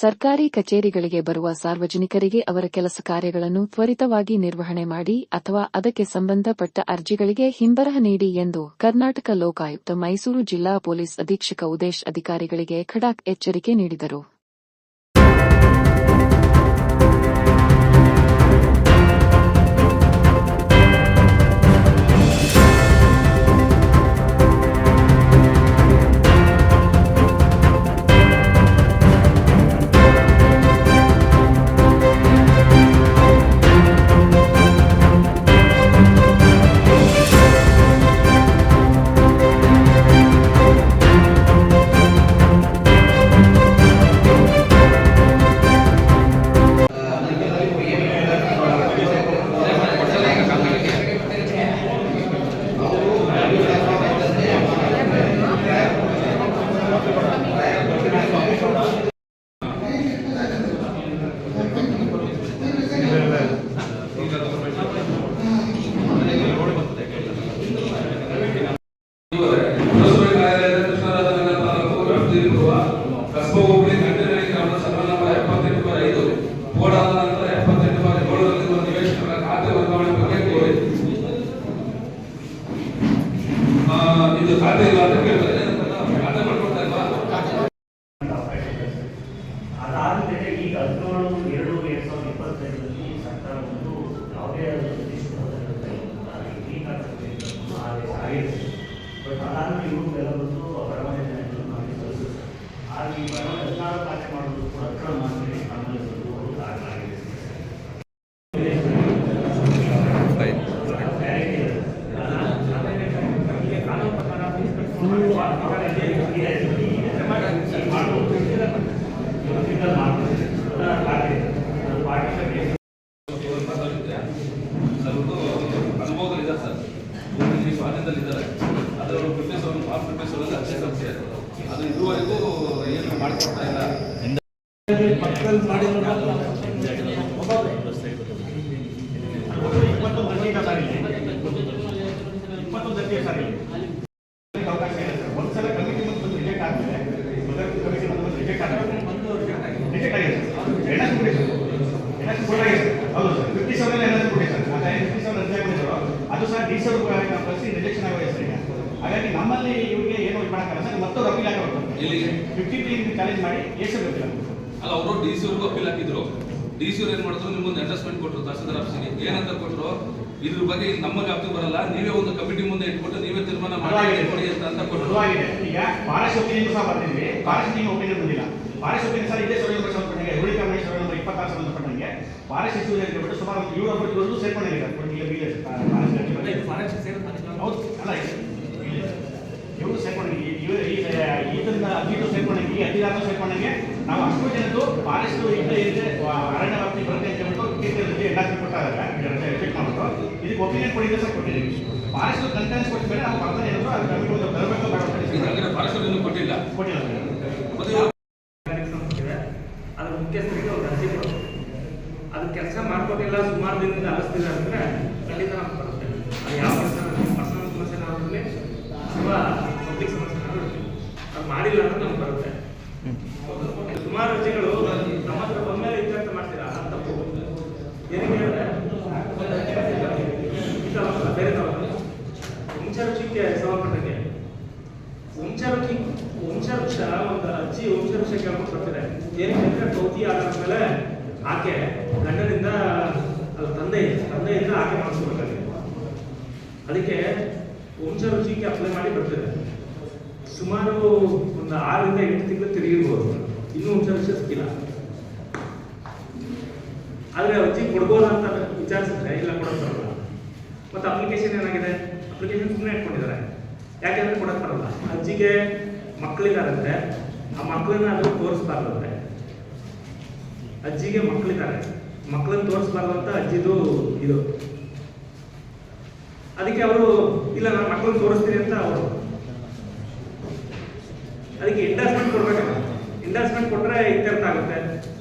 ಸರ್ಕಾರಿ ಕಚೇರಿಗಳಿಗೆ ಬರುವ ಸಾರ್ವಜನಿಕರಿಗೆ ಅವರ ಕೆಲಸ ಕಾರ್ಯಗಳನ್ನು ತ್ವರಿತವಾಗಿ ನಿರ್ವಹಣೆ ಮಾಡಿ ಅಥವಾ ಅದಕ್ಕೆ ಸಂಬಂಧಪಟ್ಟ ಅರ್ಜಿಗಳಿಗೆ ಹಿಂಬರಹ ನೀಡಿ ಎಂದು ಕರ್ನಾಟಕ ಲೋಕಾಯುಕ್ತ ಮೈಸೂರು ಜಿಲ್ಲಾ ಪೊಲೀಸ್ ಅಧೀಕ್ಷಕ ಉದೇಶ್ ಅಧಿಕಾರಿಗಳಿಗೆ ಖಡಾಕ್ ಎಚ್ಚರಿಕೆ ನೀಡಿದರು. ಅದು ಇದುವರೆಗೂ ಏನು ಮಾಡ್ಕೊಡ್ತಾ ಇಲ್ಲ ಇಪ್ಪತ್ತೊಂದು ಗಂಟೆ ಸಾರಿಗೆ ಇಪ್ಪತ್ತೊಂದು ಗಂಟೆ ಸಾರಿಗೆ ಅವಕಾಶ ಇದೆ ಸರ್ ಒಂದ್ಸಲ ಕಮಿಟಿ ಮುಂದೆ ಬಂದು ರಿಜೆಕ್ಟ್ ಆದ್ಮೇಲೆ ಮೊದಲ ಕಮಿಟಿ ಮುಂದೆ ಬಂದು ರಿಜೆಕ್ಟ್ ಆದ್ಮೇಲೆ ರಿಜೆಕ್ಟ್ ಆಗಿದೆ ಸರ್ ಎನ್ಎಸ್ ಕೊಡಿ ಸರ್ ಎನ್ಎಸ್ ಕೊಡಾಗಿದೆ ಸರ್ ಹೌದು sir fifty seven N S ಕೊಡಿ ಸರ್ ಅದ ಫಿಫ್ಟಿ ಸೆವೆನ್ ಅರ್ಜಿ ಹಾಕೊಂಡಿದ್ರು ಅದು ಸಹ ಡಿ ಸಿ ಅವ್ರಿಗೆ ಕಳಿಸಿ ರಿಜೆಕ್ಷನ್ ಆಗಿದೆ ಸರ್ ಈಗ ಹಾಗಾಗಿ ನಮ್ಮಲ್ಲಿ ಸರ್ ಮತ್ತೊಂದು ಅಪೀಲ್ ಎಲ್ಲಿಗೆ? ಫಿಫ್ಟಿ ತ್ರೀ ಚಾಲೆಂಜ್ ಮಾಡಿ ಎಷ್ಟು ಅಪೀಲ್ ಅಲ್ಲ ಅವರು ಡಿ ಸಿ ಅವ್ರಿಗೂ ಅಪೀಲ್ ಹಾಕಿದ್ರು. ಡಿ ಸಿ ಅವ್ರು ಏನ್ ಮಾಡಿದ್ರು? ನಿಮ್ಮೊಂದು ಅಡ್ಜಸ್ಟ್ಮೆಂಟ್ ಕೊಟ್ಟರು ತಹಸೀಲ್ದಾರ್ ಆಫೀಸಿಗೆ. ಏನಂತ ಕೊಟ್ಟರು ಇದ್ರ ಬಗ್ಗೆ ನಮ್ಮ ವ್ಯಾಪ್ತಿ ಬರಲ್ಲ. ನೀವೇ ಒಂದು ಕಮಿಟಿ ಮುಂದೆ ಇಟ್ಬಿಟ್ಟು ನೀವೇ ತೀರ್ಮಾನ ಮಾಡಿ ಕೊಡಿ ಅಂತ ಅಂತ ಕೊಟ್ಟರು ಈಗ ಫಾರೆಸ್ಟ್ ಒಪಿನಿಯನ್ ಸಹ ಬರ್ತೀವಿ ಫಾರೆಸ್ಟ್ ನಿಮ್ಮ ಒಪಿನಿಯನ್ ಬಂದಿಲ್ಲ. ಫಾರೆಸ್ಟ್ ಒಪಿನಿಯನ್ ಸರ್ ಇದೇ ಸರ್ವೆ ನಂಬರ್ ಸಂಬಂಧಪಟ್ಟಂಗೆ ಹುಳಿ ಕಮಿಟಿ ಸರ್ವೆ ನಂಬರ್ ಇಪ್ಪತ್ತಾರು ಸಂಬಂಧಪಟ್ಟಂಗೆ ಫಾರೆಸ್ಟ್ ಇಶ್ಯೂ ಹೇಳ್ಬಿಟ್ಟು ಸುಮಾರು ಒಂದು ಏಳು ಒಂಬತ್ತು ಸೇರ್ಕೊಂಡಿದ್ದಾರೆ. ಫಾರೆಸ್ಟ್ ಹೌದು. ಅಲ್ಲ ಇವರು ಸೇರ್ಕೊಂಡಂಗೆ ಇವರು ಈ ಅದಿಟ್ಟು ಸೇರ್ಕೊಂಡಂಗೆ ಈ ಅಧಿಕಾರ ಸೇರ್ಕೊಂಡಂಗೆ ನಾವು ಅಷ್ಟು ಜನದ್ದು ಫಾರೆಸ್ಟ್ ಇಲ್ಲದೆ ಇದೆ ಅರಣ್ಯ ವ್ಯಾಪ್ತಿ ಬರುತ್ತೆ ಅಂತ ಹೇಳ್ಬಿಟ್ಟು ಕೀರ್ತಿ ಎಲ್ಲ ಕೊಟ್ಟಾಗ ಚೆಕ್ ಮಾಡ್ಬಿಟ್ಟು ಇದಕ್ಕೆ ಒಪಿನಿಯನ್ ಕೊಡಿದ್ರೆ ಸರ್ ಕೊಟ್ಟಿದ್ದೀವಿ ಫಾರೆಸ್ಟ್ ಕಂಟೆನ್ಸ್ ಕೊಟ್ಟ ಮೇಲೆ ನಾವು ಪರ್ಸನ್ ಏನಾದ್ರು ಅದು ಕಮಿಟಿ ಒಂದು ಬರಬೇಕು ಫಾರೆಸ್ಟ್ ಅವ್ರು ಇನ್ನೂ ಕೊಟ್ಟಿಲ್ಲ. ಕೊಟ್ಟಿಲ್ಲ ಅದ್ರ ಮುಖ್ಯಸ್ಥರಿಗೆ ಒಂದು ಅರ್ಜಿ ಕೊಡ್ತಾರೆ ಅದು ಕೆಲಸ ಮಾಡ್ಕೊಟ್ಟಿಲ್ಲ ಸುಮಾರು ದಿನದಿಂದ ಅಲಿಸ್ತಿಲ್ಲ ಅಂದ್ರೆ ವಂಶವೃಕ್ಷಕ್ಕೆ ಸಂಬಂಧಪಟ್ಟಂಗೆ. ವಂಶವೃಕ್ಷಿ ವಂಶವೃಕ್ಷ ಒಂದು ಅಜ್ಜಿ ವಂಶವೃಕ್ಷ ಕೇಳ್ಕೊಂಡು ಬರ್ತಾರೆ ಏನಕ್ಕೆ ಕೌತಿ ಆಧಾರದ ಮೇಲೆ ಆಕೆ ಗಂಡನಿಂದ ತಂದೆ, ತಂದೆಯಿಂದ ಆಕೆ ಮಾಡಿಸ್ಕೊಬೇಕಾಗಿದೆ. ಅದಕ್ಕೆ ವಂಶವೃಕ್ಷಕ್ಕೆ ಅಪ್ಲೈ ಮಾಡಿ ಸುಮಾರು ಒಂದು ಆರರಿಂದ ಎಂಟು ತಿಂಗಳು ತಿರುಗಿರ್ಬೋದು. ಇನ್ನೂ ವಂಶವೃಕ್ಷ ಸಿಕ್ಕಿಲ್ಲ. ಆದರೆ ಅರ್ಜಿ ಕೊಡ್ಬೋದು ಅಂತ ವಿಚಾರಿಸಿದ್ರೆ, ಇಲ್ಲ ಕೊಡೋದು ಬರಲ್ಲ. ಮತ್ತು ಅಪ್ಲಿಕೇಶನ್ ಏನಾಗಿದೆ? ಅಪ್ಲಿಕೇಶನ್ ಸುಮ್ಮನೆ ಇಟ್ಕೊಂಡಿದ್ದಾರೆ. ಯಾಕೆಂದ್ರೆ ಕೊಡಕ್ಕೆ ಬರಲ್ಲ. ಅರ್ಜಿಗೆ ಮಕ್ಕಳಿಗಾರಂತೆ ಆ ಮಕ್ಕಳನ್ನ ಅದು ತೋರಿಸ್ಬಾರ್ದಂತೆ ಅಜ್ಜಿಗೆ ಮಕ್ಕಳಿದ್ದಾರೆ. ಮಕ್ಕಳನ್ನ ತೋರಿಸ್ಬಾರ್ದು ಅಂತ ಅಜ್ಜಿದು ಇದು. ಅದಕ್ಕೆ ಅವರು, ಇಲ್ಲ, ನಾನು ಮಕ್ಕಳನ್ನ ತೋರಿಸ್ತೀನಿ ಅಂತ ಅವರು. ಅದಕ್ಕೆ ಇಂಡಸ್ಟ್ಮೆಂಟ್ ಕೊಡ್ಬೇಕಲ್ಲ. ಇಂಡಸ್ಟ್ಮೆಂಟ್ ಕೊಟ್ಟರೆ ಇತ್ಯರ್ಥ ಆಗುತ್ತೆ.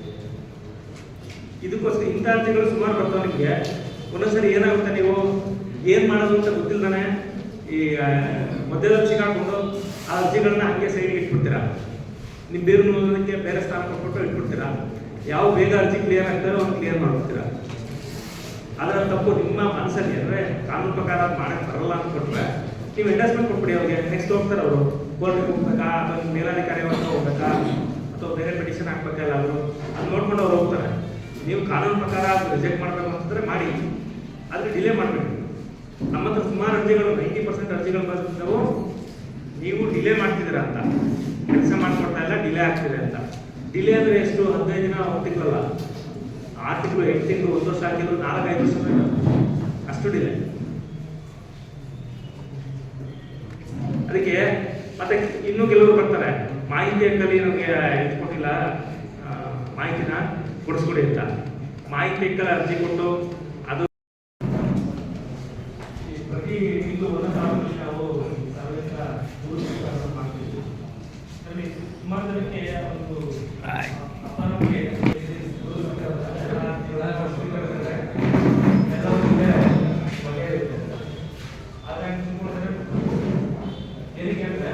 ಇದಕ್ಕೋಸ್ಕರ ಇಂಥ ಅರ್ಜಿಗಳು ಸುಮಾರು ಬರ್ತಾವೆ ನಿಮಗೆ ಒಂದೊಂದ್ಸರಿ ಏನಾಗುತ್ತೆ ನೀವು? ಏನು ಮಾಡೋದು ಅಂತ ಗೊತ್ತಿಲ್ದಾನೆ ಈ ಮಧ್ಯದಲ್ಲಿ ಸಿಗಾಕೊಂಡು ಆ ಅರ್ಜಿಗಳನ್ನ ಹಂಗೆ ಸೈಡ್ಗೆ ಇಟ್ಬಿಡ್ತೀರಾ? ನಿಮ್ಮ ಬೇರೆ ನೋಡೋದಕ್ಕೆ ಬೇರೆ ಸ್ಥಾನ ಕೊಟ್ಬಿಟ್ಟು ಇಟ್ಬಿಡ್ತೀರಾ? ಯಾವ ಬೇಗ ಅರ್ಜಿ ಕ್ಲಿಯರ್ ಆಗ್ತಾರೋ ಅವ್ನು ಕ್ಲಿಯರ್ ಮಾಡ್ಬಿಡ್ತೀರಾ? ಅದರ ತಪ್ಪು. ನಿಮ್ಮ ಮನಸ್ಸಲ್ಲಿ ಅಂದರೆ ಕಾನೂನು ಪ್ರಕಾರ ಅದು ಮಾಡಕ್ ಬರಲ್ಲ ಅಂತ ಕೊಟ್ರೆ ನೀವು ಇಂಡಸ್ಟ್ಮೆಂಟ್ ಕೊಟ್ಬಿಡಿ ಅವ್ರಿಗೆ. ನೆಕ್ಸ್ಟ್ ಹೋಗ್ತಾರೆ ಅವರು. ಕೋರ್ಟ್ಗೆ ಹೋಗ್ಬೇಕಾ? ಅಥವಾ ಮೇಲಾಧಿಕಾರಿ ಹೋಗ್ಬೇಕಾ? ಅಥವಾ ಬೇರೆ ಪಿಟಿಷನ್ ಹಾಕ್ಬೇಕಲ್ಲ ಅವರು ಅದು ನೋಡ್ಕೊಂಡು ಅವ್ರು ಹೋಗ್ತಾರೆ. ನೀವು ಕಾನೂನು ಪ್ರಕಾರ ರಿಜೆಕ್ಟ್ ಮಾಡಬೇಕು ಅಂತಂದ್ರೆ ಮಾಡಿ. ಆದ್ರೆ ಡಿಲೇ ಮಾಡಬೇಕು. ನಮ್ಮ ಹತ್ರ ಸುಮಾರು ಅರ್ಜಿಗಳು ನೈಂಟಿ ಪರ್ಸೆಂಟ್ ಅರ್ಜಿಗಳು ಬಂದಿದ್ದವು ನೀವು ಡಿಲೇ ಮಾಡ್ತಿದ್ದೀರ ಅಂತ. ಕೆಲಸ ಮಾಡ್ಕೊಡ್ತಾ ಇಲ್ಲ ಡಿಲೇ ಆಗ್ತಿದೆ ಅಂತ. ಡಿಲೇ ಅಂದ್ರೆ ಎಷ್ಟು? ಹದಿನೈದು ದಿನ, ಒಂದು ತಿಂಗಳಲ್ಲ. ಆರು ತಿಂಗಳು, ಎಂಟು ತಿಂಗಳು, ಒಂದು ವರ್ಷ ಆಗಿದ್ರು, ನಾಲ್ಕೈದು ವರ್ಷ ಅಷ್ಟು ಡಿಲೇ ಅದಕ್ಕೆ ಮತ್ತೆ ಇನ್ನೂ ಕೆಲವರು ಬರ್ತಾರೆ. ಮಾಹಿತಿ ಅಂಕಲ್ಲಿ ನಮಗೆ ಇದು ಕೊಟ್ಟಿಲ್ಲ ಮಾಹಿತಿನ ಕೊಡಿಸ್ಕೊಡಿ ಅಂತ. ಮಾಹಿತಿ ಬೇಕಲ್ಲ ಅರ್ಜಿ ಕೊಟ್ಟು ಅದು ಈ ಪ್ರತಿ ತಿಂಗಳು ಒಂದೊಂದು ಆರೋಗ್ಯ ನಾವು ಸಾರ್ವಜನಿಕ ಮಾಡ್ತೀವಿ ಸುಮಾರು ಜನಕ್ಕೆ ಒಂದು ಏನಕ್ಕೆ ಅಂದ್ರೆ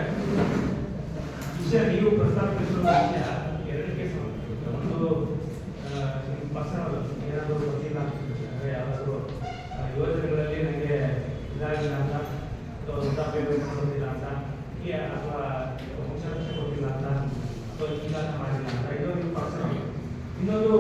ವಿಷಯ ನೀವು ಪ್ರಸ್ತಾಪಿಸಿರುವ ವಿಷಯ ಇನ್ನೊಂದು